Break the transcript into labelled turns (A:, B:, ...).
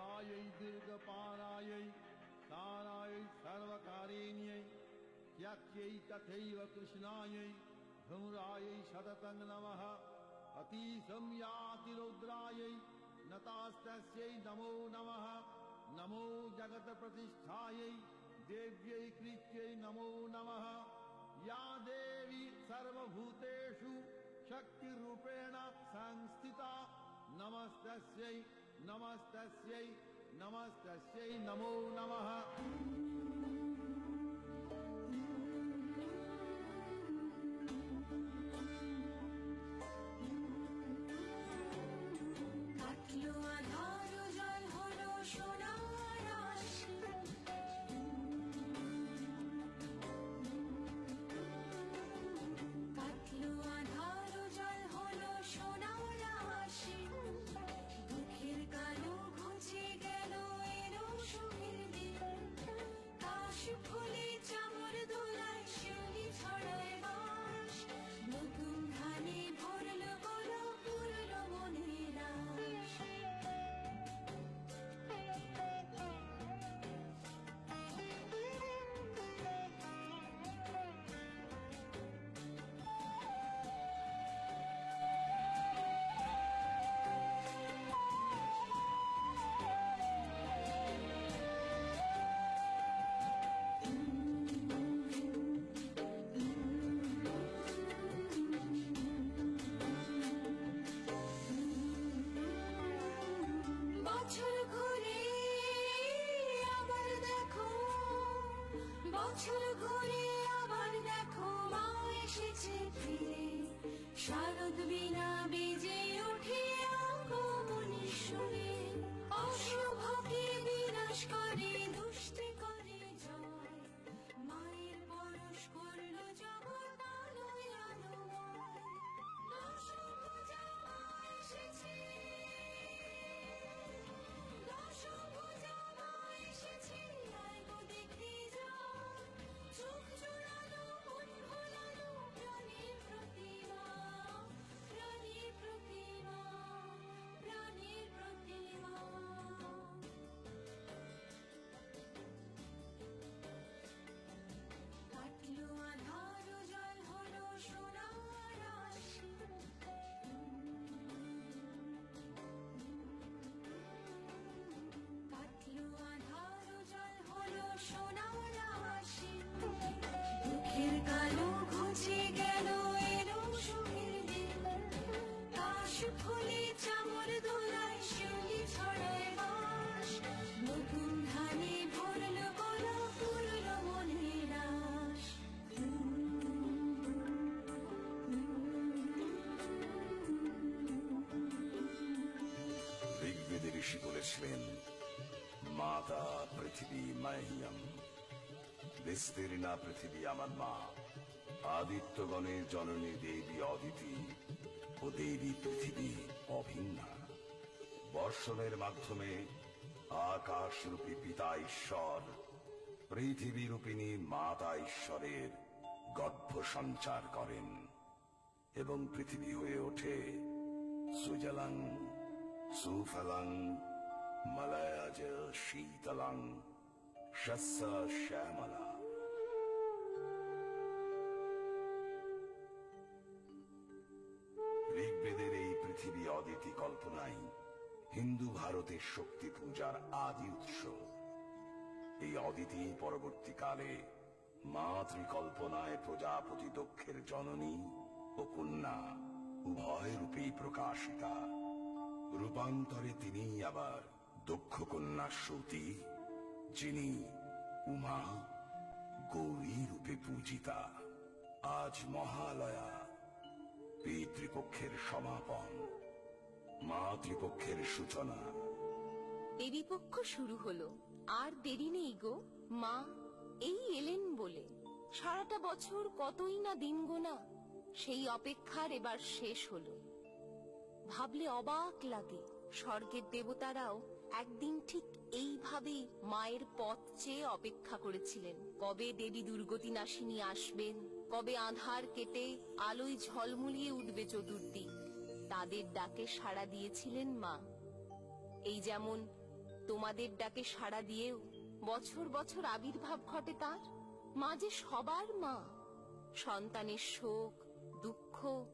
A: ध्यायै दीर्घपारायै तारायै सर्वकारेण्यै त्याक्यै तथैव कृष्णायै धूम्रायै सततं नमः अतीशं याति नमो नमः नमो जगत्प्रतिष्ठायै देव्यै कृत्यै नमो नमः या देवी सर्वभूतेषु शक्तिरूपेण संस्थिता नमस्तस्यै नमस्तस्यै नमस्तस्यै नमो नमः।
B: বছর ঘুরে আবার দেখো বছর ঘুরে আবার দেখো মা এসেছে ফিরে। শারদ বিনা
C: মাতা, পৃথিবী মাহিয়াম। বিস্তীর্ণা পৃথিবী আমার মা। আদিত্যগণের জননী দেবী অদিতি ও দেবী পৃথিবী অভিন্না। বর্ষণের মাধ্যমে পিতা ঈশ্বর পৃথিবী রূপিণী মাতা ঈশ্বরের গর্ভ সঞ্চার করেন এবং পৃথিবী হয়ে ওঠে সুজলাং, সুফলাং মলয়জ শীতলাং শস্য শ্যামলা ঋগ্বেদের এই পৃথিবী অদিতি কল্পনাই হিন্দু ভারতের শক্তি পূজার আদি উৎস। এই অদিতি পরবর্তীকালে মাতৃকল্পনায় প্রজাপতি দক্ষের জননী ও কন্যা উভয় রূপেই প্রকাশিতা। রূপান্তরে তিনি আবার দক্ষ কন্যা সতী যিনি উমা গৌরী রূপে পূজিতা, আজ মহালয়া, পিতৃপক্ষের সমাপন, মাতৃপক্ষের সূচনা।
D: দেবীপক্ষ শুরু হলো। আর দেরি নেই গো, মা, এই এলেন বলে। সারাটা বছর কতই না দিন গোনা সেই অপেক্ষার এবার শেষ হলো। ভাবলে অবাক লাগে, স্বর্গের দেবতারাও একদিন ঠিক এইভাবেই মায়ের পথ চেয়ে অপেক্ষা করেছিলেন। কবে দেবী দুর্গতি নাশিনী আসবেন, কবে আধার কেটে আলোয় ঝলমলিয়ে উঠবে চতুর্দিক, তাদের ডাকে সাড়া দিয়েছিলেন মা। এই যেমন
B: তোমাদের ডাকে সাড়া দিয়েও বছর বছর আবির্ভাব ঘটে তার? মা যে সবার মা। সন্তানের শোক, দুঃখ